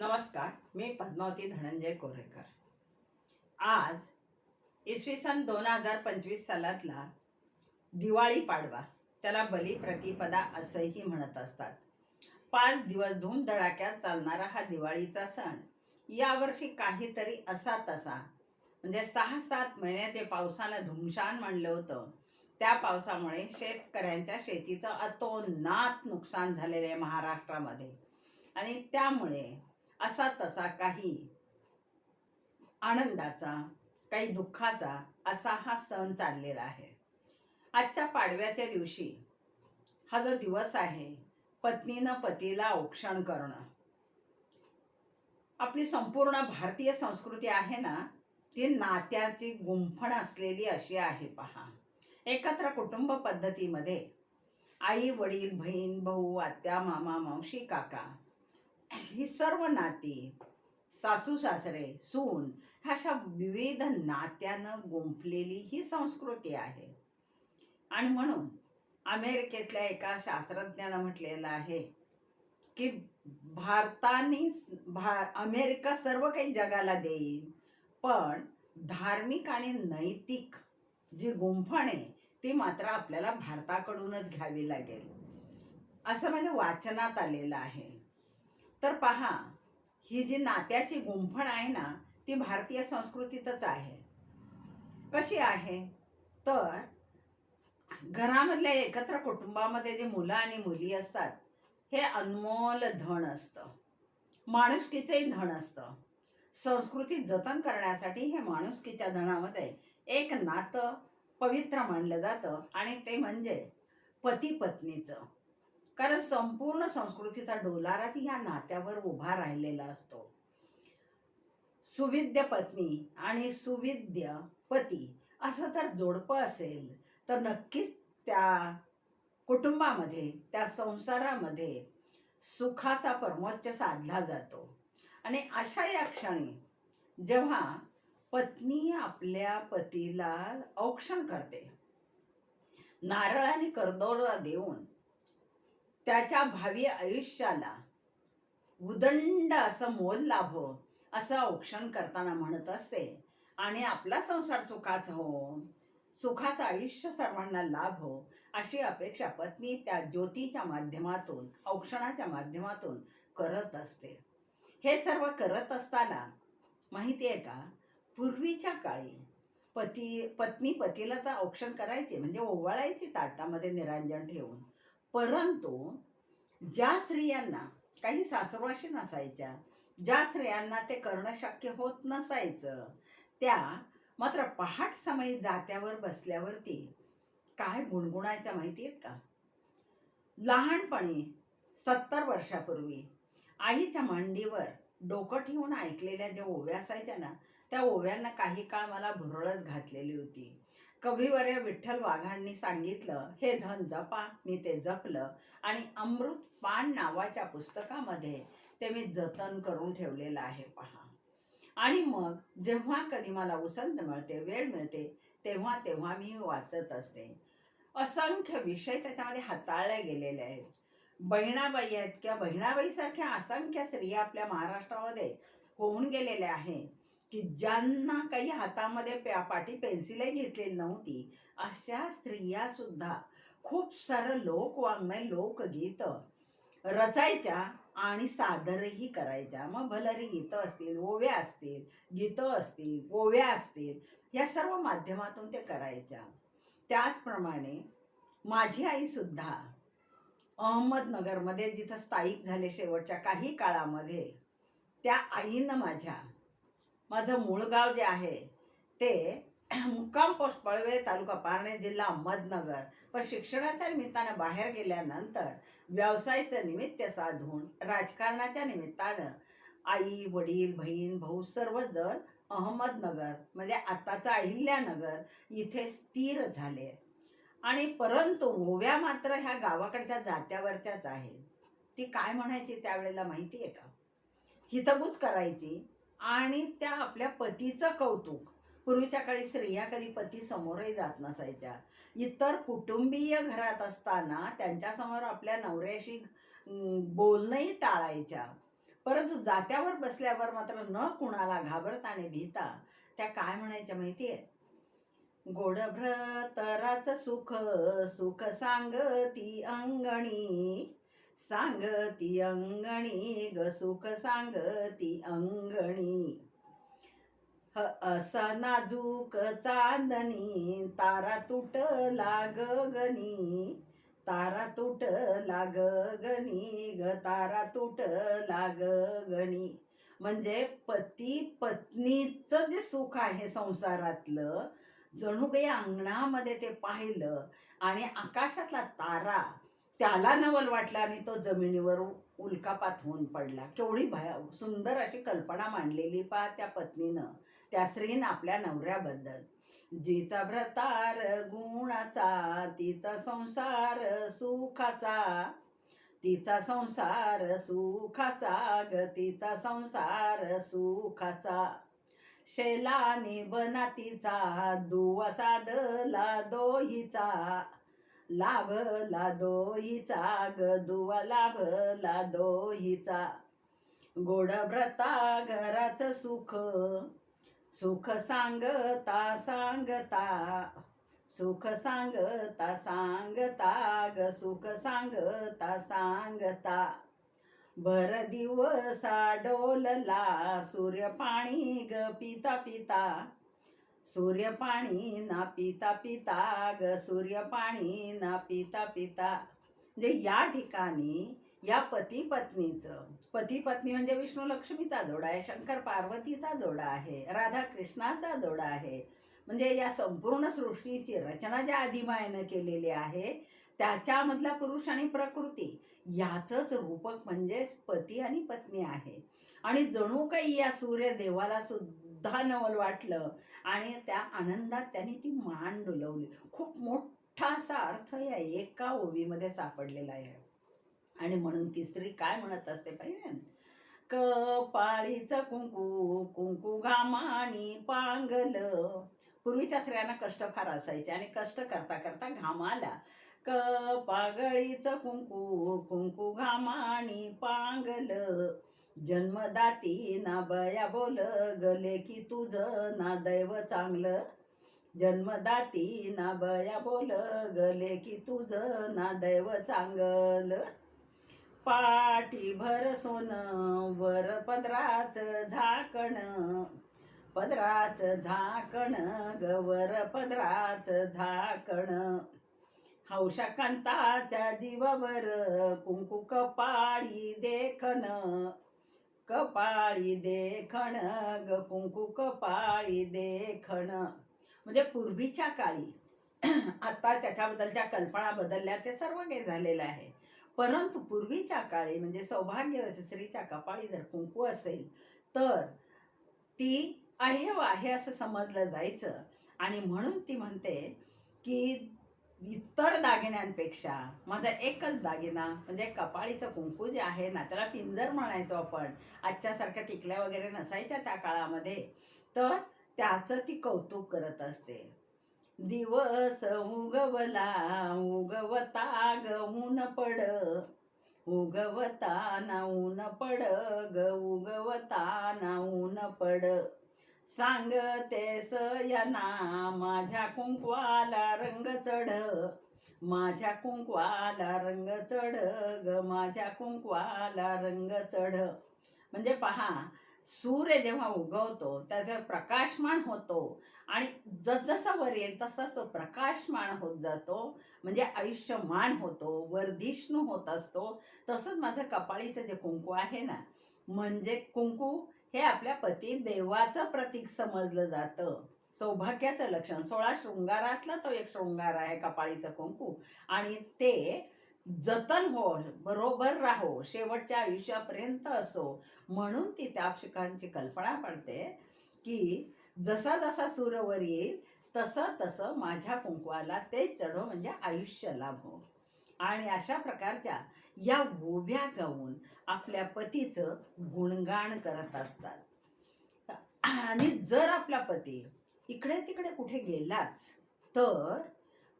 नमस्कार मी पद्मावती धनंजय कोरेकर. आज इसवी सन दोन हजार पंचवीस सालातला दिवाळी पाडवा त्याला बली प्रतिपदा असंही म्हणत असतात. पाच दिवस धूमधडाक्यात चालणारा हा दिवाळीचा सण यावर्षी काहीतरी असा तसा म्हणजे सहा सात महिने ते पावसानं धुमशान म्हणलं होतं. त्या पावसामुळे शेतकऱ्यांच्या शेतीचं अतोनात नुकसान झालेलं आहे महाराष्ट्रामध्ये. आणि त्यामुळे असा तसा काही आनंदाचा काही दुःखाचा असा हा सण चाललेला आहे. आजच्या पाडव्याच्या दिवशी हा जो दिवस आहे पत्नीनं पतीला औक्षण करणं. आपली संपूर्ण भारतीय संस्कृती आहे ना ती नात्याची गुंफण असलेली अशी आहे पहा. एकत्र कुटुंब पद्धतीमध्ये आई वडील बहीण भाऊ आत्या मामा मावशी काका ही सर्व नाती सासू सासरे सून अशा विविध नात्यानं गुंफलेली ही संस्कृती आहे. आणि म्हणून अमेरिकेतल्या एका शास्त्रज्ञानं म्हटलेलं आहे की भारताने भा अमेरिका सर्व काही जगाला देईल पण धार्मिक आणि नैतिक जी गुंफण आहे ती मात्र आपल्याला भारताकडूनच घ्यावी लागेल. असं म्हणजे वाचनात आलेलं आहे. तर पहा ही जी नात्याची गुंफण आहे ना ती भारतीय संस्कृतीतच आहे. कशी आहे? तर घरामधल्या एकत्र कुटुंबामध्ये जे मुलं आणि मुली असतात हे अनमोल धन असतं. माणुसकीचंही धन असतं. संस्कृती जतन करण्यासाठी हे माणुसकीच्या धनामध्ये एक नातं पवित्र मानलं जातं आणि ते म्हणजे पती पत्नीचं कारण संपूर्ण संस्कृतीचा डोलाराच ह्या नात्यावर उभा राहिलेला असतो. सुविद्य पत्नी आणि सुविद्य पती असं जर जोडपं असेल तर नक्कीच त्या कुटुंबामध्ये त्या संसारामध्ये सुखाचा परमोच्च साधला जातो. आणि अशा या क्षणी जेव्हा पत्नी आपल्या पतीला औक्षण करते नारळ आणि करदोरा देऊन त्याच्या भावी आयुष्याला उदंड असं मोल लाभो असं औक्षण करताना म्हणत असते. आणि आपला संसार सुखाचा हो सुखाचं आयुष्य सर्वांना लाभ हो अशी अपेक्षा पत्नी त्या ज्योतीच्या माध्यमातून औक्षणाच्या माध्यमातून करत असते. हे सर्व करत असताना माहिती आहे का पूर्वीच्या काळी पती पत्नी पतीला तर औक्षण करायचे म्हणजे ओवाळायची ताटामध्ये निरांजन ठेवून. परंतु ज्या स्त्रियांना काही सासरवाशी नसायच्या ज्या स्त्रियांना ते करणं शक्य होत नसायचं त्या मात्र पहाट समयी जात्यावर बसल्यावरती काय गुणगुणायच्या माहिती आहेत का? लहानपणी सत्तर वर्षापूर्वी आईच्या मांडीवर डोकं ठेवून ऐकलेल्या ज्या ओव्या असायच्या ना त्या ओव्यांना काही काळ मला भुरळच घातलेली होती. कविवर्य विठ्ठल वाघांनी सांगितलं हे धन जपा मी ते जपलं आणि अमृत पान नावाच्या पुस्तकामध्ये ते मी जतन करून ठेवलेलं आहे पहा. आणि मग जेव्हा कधी मला उसंत मिळते वेळ मिळते तेव्हा तेव्हा मी वाचत असते. असंख्य विषय त्याच्यामध्ये हाताळले गेलेले आहेत. बहिणाबाई आहेत किंवा बहिणाबाईसारख्या असंख्य स्त्रिया आपल्या महाराष्ट्रामध्ये होऊन गेलेल्या आहेत. की ज्यांना काही हातामध्ये प्या पाठी पेन्सिलही घेतली नव्हती अशा स्त्रिया सुद्धा खूप सारं लोकवाङ्मय लोकगीत रचायच्या आणि सादरही करायच्या. मग भलरी गीतं असतील ओव्या असतील गीतं असतील ओव्या असतील या सर्व माध्यमातून ते करायच्या. त्याचप्रमाणे माझी आईसुद्धा अहमदनगरमध्ये जिथं स्थायिक झाले शेवटच्या काही काळामध्ये त्या आईनं माझ्या माझं मूळ गाव जे आहे ते मुक्काम पोस्ट पळवे तालुका पारणे जिल्हा अहमदनगर पण शिक्षणाच्या निमित्तानं बाहेर गेल्यानंतर व्यवसायाचं निमित्त साधून राजकारणाच्या निमित्तानं आई वडील बहीण भाऊ सर्वजण अहमदनगर म्हणजे आताचं अहिल्यानगर इथे स्थिर झाले. आणि परंतु ओव्या मात्र ह्या गावाकडच्या जात्यावरच्याच आहेत. ती काय म्हणायची त्यावेळेला माहिती आहे का? हितगूच करायची. आणि त्या आपल्या पतीचं कौतुक. पूर्वीच्या काळी स्त्रिया कधी पती समोरही जात नसायच्या. इतर कुटुंबीय घरात असताना त्यांच्यासमोर आपल्या नवऱ्याशी बोलणंही टाळायच्या. परंतु जात्यावर बसल्यावर मात्र न कुणाला घाबरता आणि भीता त्या काय म्हणायच्या माहितीये? गोड भ्रतराच सुख सुख सांगती अंगणी. सांगती अंगणी ग सुख सांगती अंगणी. ह असा नाजूक चांदणी तारा तुटला गगनी. तारा तुटला गणी ग तारा तुटला गणी म्हणजे पती पत्नीचं जे सुख आहे संसारातलं जणू काही अंगणामध्ये ते पाहिलं आणि आकाशातला तारा त्याला नवल वाटला आणि तो जमिनीवर उल्कापात होऊन पडला. केवढी भया सुंदर अशी कल्पना मांडलेली पा त्या पत्नीनं त्या स्त्रीनं आपल्या नवऱ्याबद्दल. जिचा भ्रतार गुणाचा तिचा संसार सुखाचा. तिचा संसार सुखाचा ग तिचा संसार सुखाचा. शेलाने बनातीचा दुवा साधला दोहीचा. लाभला दोहीचा ग दुवा लाभला दोहीचा. गोड व्रता घराचं सुख सुख सांगता सांगता. सुख सांगता सांगता ग सुख सांगता सांगता. भर दिवसा डोलला सूर्य पाणी ग पिता पिता. सूर्य पाणी ना पिता पिता ग सूर्य पाणी ना पिता पिता म्हणजे या ठिकाणी या पती पत्नीचं पती पत्नी म्हणजे विष्णू लक्ष्मीचा जोडा आहे शंकर पार्वतीचा जोडा आहे राधा कृष्णाचा जोडा आहे. म्हणजे या संपूर्ण सृष्टीची रचना ज्या आदिमायनं केलेली आहे त्याच्यामधला पुरुष आणि प्रकृती याचंच रूपक म्हणजेच पती आणि पत्नी आहे. आणि जणू काही या सूर्यदेवाला सुद्धा नवल वाटलं. आणि त्या आनंदात त्यांनी ती मान डुलवली. खूप मोठा असा अर्थ या एका ओवीमध्ये सापडलेला आहे. आणि म्हणून ती स्त्री काय म्हणत असते पाहिजे? कपाळीचं कुंकू कुंकू घामानी पांगल. पूर्वीच्या स्त्रियांना कष्ट फार असायचे आणि कष्ट करता करता घाम आला. कपागळीच कुंकू कुंकू घामानी पांगल. जन्मदाती ना बया बोल गले की तुझं ना दैव चांगलं. जन्मदाती ना बया बोल गले की तुझं ना दैव चांगलं. पाटी भर सोन वर पदराच झाकण पदराच झाकण गवर पदराच झाकण. हौशा कांताच्या जीवावर कुंकू कपाळी देखण. कपाळी देखण ग कुंकू कपाळी देखण. म्हणजे पूर्वीच्या काळी आता त्याच्याबद्दलच्या कल्पना बदलल्या ते सर्व काही झालेलं आहे. परंतु पूर्वीच्या काळी म्हणजे सौभाग्यवती स्त्रीच्या कपाळी जर कुंकू असेल तर ती अहेव आहे असं समजलं जायचं. आणि म्हणून ती म्हणते की इतर दागिन्यांपेक्षा माझा एकच दागिना म्हणजे कपाळीचं कुंकू जे आहे ना त्याला पिंजर म्हणायचो आपण आजच्यासारख्या टिकल्या वगैरे नसायच्या त्या काळामध्ये तर त्याचं ती कौतुक करत असते. दिवस उगवला उगवता ग ऊन पड उगवता ना ऊन पड ग उगवता ना ऊन पड. सांगते सयना माझ्या कुंकवाला रंग चढ माझ्या कुंकवाला रंग चढ ग माझ्या कुंकवाला रंग चढ. म्हणजे पहा सूर्य जेव्हा उगवतो त्याचा प्रकाशमान होतो आणि जसजसा वर येईल तसाच तो प्रकाशमान होत जातो. म्हणजे आयुष्यमान होतो वर्धिष्णू होत असतो. तसंच माझं कपाळीचं जे कुंकू आहे ना म्हणजे कुंकू हे आपल्या पती देवाचं प्रतीक समजलं जातं. सौभाग्याचं लक्षण. सोळा शृंगारातला तो एक शृंगार आहे कपाळीचं कुंकू. आणि ते जतन हो बरोबर राहो शेवटच्या आयुष्यापर्यंत असो. म्हणून ती त्या शिकांची कल्पना पडते की जसा जसा सूर्यवर येईल तसं तसं माझ्या कुंकवाला ते चढो म्हणजे आयुष्य लाभो. आणि अशा प्रकारच्या या गोब्या गाऊन आपल्या पतीचं गुणगान करत असतात. आणि जर आपला पती इकडे तिकडे कुठे गेलाच तर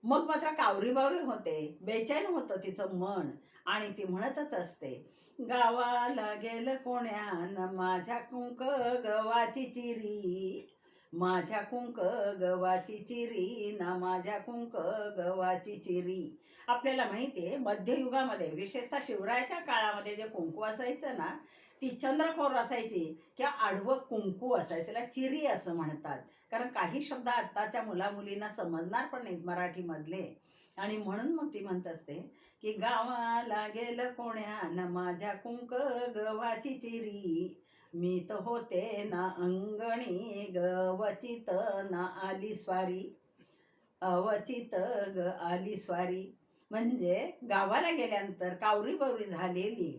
मग मात्र कावरी बावरी होते बेचैन होतं तिचं मन. आणि ती म्हणतच असते गावाला गेल कोण्यान माझ्या कुंक गवाची चिरी? माझ्या कुंक गवाची चिरी ना माझ्या कुंक गवाची चिरी. आपल्याला माहिती आहे मध्ययुगामध्ये विशेषतः शिवरायाच्या काळामध्ये जे कुंकू असायचं ना ती चंद्रकोर असायची किंवा आडवं कुंकू असायचं त्याला चिरी असं म्हणतात. कारण काही शब्द आत्ताच्या मुलामुलींना समजणार पण नाहीत मराठीमधले. आणि म्हणून मग ती म्हणत असते की गावाला गेलं कोण्यान माझ्या कुंक गवाची चिरी. मी तर होते ना अंगणी गवचित ना आली स्वारी. अवचित ग आली स्वारी. म्हणजे गावाला गेल्यानंतर कावरी बावरी झालेली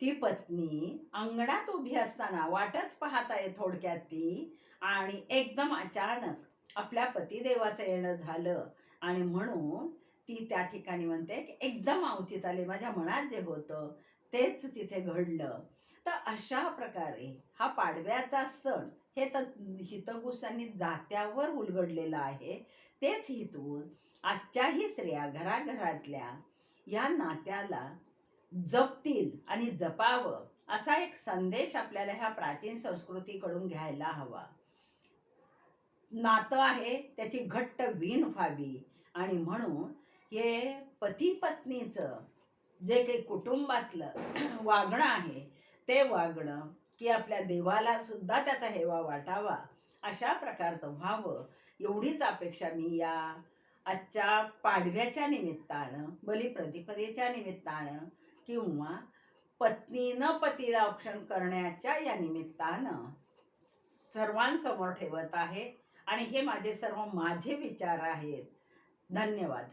ती पत्नी अंगणात उभी असताना वाटच पाहत आहे थोडक्यात ती आणि एकदम अचानक आपल्या पतिदेवाचं येणं झालं. आणि म्हणून ती त्या ठिकाणी म्हणते की एकदम अवचित आले माझ्या मनात जे होतं तेच तिथे घडलं. तर अशा प्रकारे हा पाडव्याचा सण हे तर हितगुसांनी जात्यावर उलगडलेलं आहे. तेच हितून आजच्याही स्त्रिया घराघरातल्या या नात्याला जपतील आणि जपावं असा एक संदेश आपल्याला ह्या प्राचीन संस्कृतीकडून घ्यायला हवा. नातं आहे त्याची घट्ट वीण व्हावी आणि म्हणून हे पती पत्नीचं जे काही कुटुंबातलं वागणं आहे ते वागणं की आपल्या देवाला सुद्धा त्याचा हेवा वाटावा अशा प्रकारचं व्हावं एवढीच अपेक्षा मी या आजच्या पाडव्याच्या निमित्तानं बलिप्रतिपदेच्या निमित्तानं किंवा पत्नीनं पतीला औक्षण करण्याच्या या निमित्तानं सर्वांसमोर ठेवत आहे. आणि हे माझे सर्व माझे विचार आहेत. धन्यवाद.